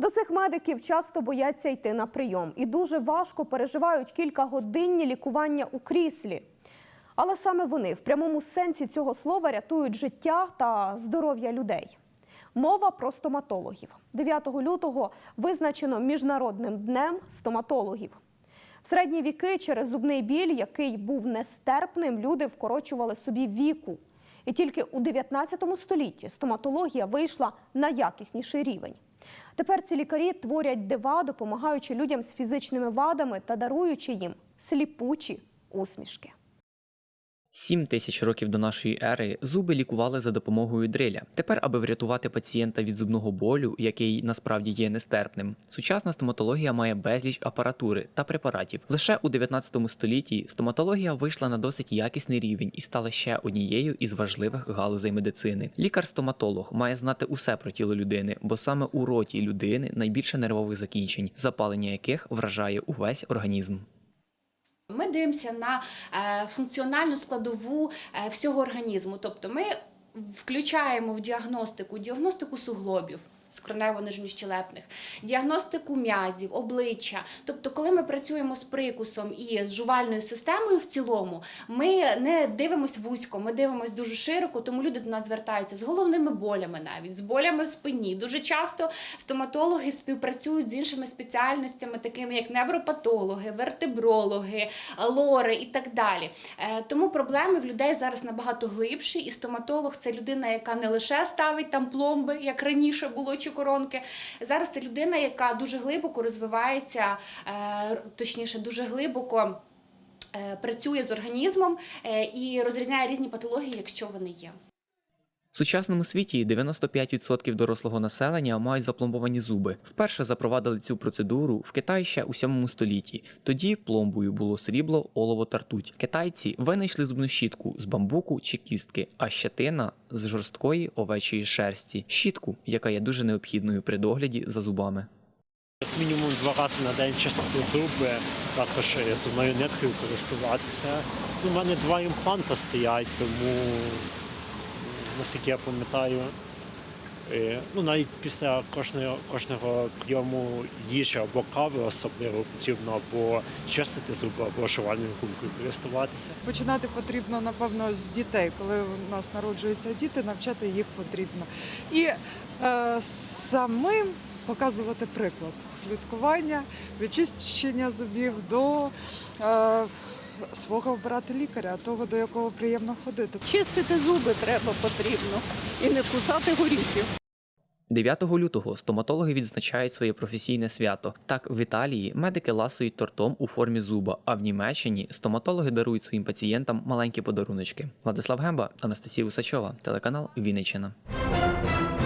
До цих медиків часто бояться йти на прийом і дуже важко переживають кількагодинні лікування у кріслі. Але саме вони в прямому сенсі цього слова рятують життя та здоров'я людей. Мова про стоматологів. 9 лютого визначено міжнародним днем стоматологів. В середні віки через зубний біль, який був нестерпним, люди вкорочували собі віку. І тільки у 19 столітті стоматологія вийшла на якісніший рівень. Тепер ці лікарі творять дива, допомагаючи людям з фізичними вадами та даруючи їм сліпучі усмішки. Сім тисяч років до нашої ери зуби лікували за допомогою дриля. Тепер, аби врятувати пацієнта від зубного болю, який насправді є нестерпним, сучасна стоматологія має безліч апаратури та препаратів. Лише у 19 столітті стоматологія вийшла на досить якісний рівень і стала ще однією із важливих галузей медицини. Лікар-стоматолог має знати усе про тіло людини, бо саме у роті людини найбільше нервових закінчень, запалення яких вражає увесь організм. Ми дивимося на е, функціональну складову е, всього організму. Тобто ми включаємо в діагностику діагностику суглобів. Скронево-нижньощелепних, діагностику м'язів, обличчя. Тобто, коли ми працюємо з прикусом і з жувальною системою в цілому, ми не дивимося вузько, ми дивимося дуже широко, тому люди до нас звертаються з головними болями, навіть з болями в спині. Дуже часто стоматологи співпрацюють з іншими спеціальностями, такими як невропатологи, вертебрологи, лори і так далі. Е, Тому проблеми в людей зараз набагато глибші, і стоматолог це людина, яка не лише ставить там пломби, як раніше було чи коронки. Зараз це людина, яка дуже глибоко розвивається, е, точніше, дуже глибоко. е, Працює з організмом е, і розрізняє різні патології, якщо вони є. В сучасному світі 95% дорослого населення мають запломбовані зуби. Вперше запровадили цю процедуру в Китаї ще у 7 столітті. Тоді пломбою було срібло, олово та ртуть. Китайці винайшли зубну щітку з бамбуку чи кістки, а щетина з жорсткої овечої шерсті. Щітку, яка є дуже необхідною при догляді за зубами. Як мінімум два рази на день чистити зуби, також зубною ниткою користуватися. У мене два імпланта стоять, тому наскільки я пам'ятаю, е, ну, навіть після кожного, кожного прийому їжі або кави особливо потрібно або чистити зуби, або жувальною гумкою користуватися. Починати потрібно, напевно, з дітей. Коли у нас народжуються діти, навчати їх потрібно. І е, самим показувати приклад слідкування, відчищення зубів до е, свого обирати лікаря, того, до якого приємно ходити. Чистити зуби треба потрібно і не кусати горіхів. 9 лютого стоматологи відзначають своє професійне свято. Так, в Італії медики ласують тортом у формі зуба, а в Німеччині стоматологи дарують своїм пацієнтам маленькі подаруночки. Владислав Гемба, Анастасія Усачова, телеканал Вінниччина.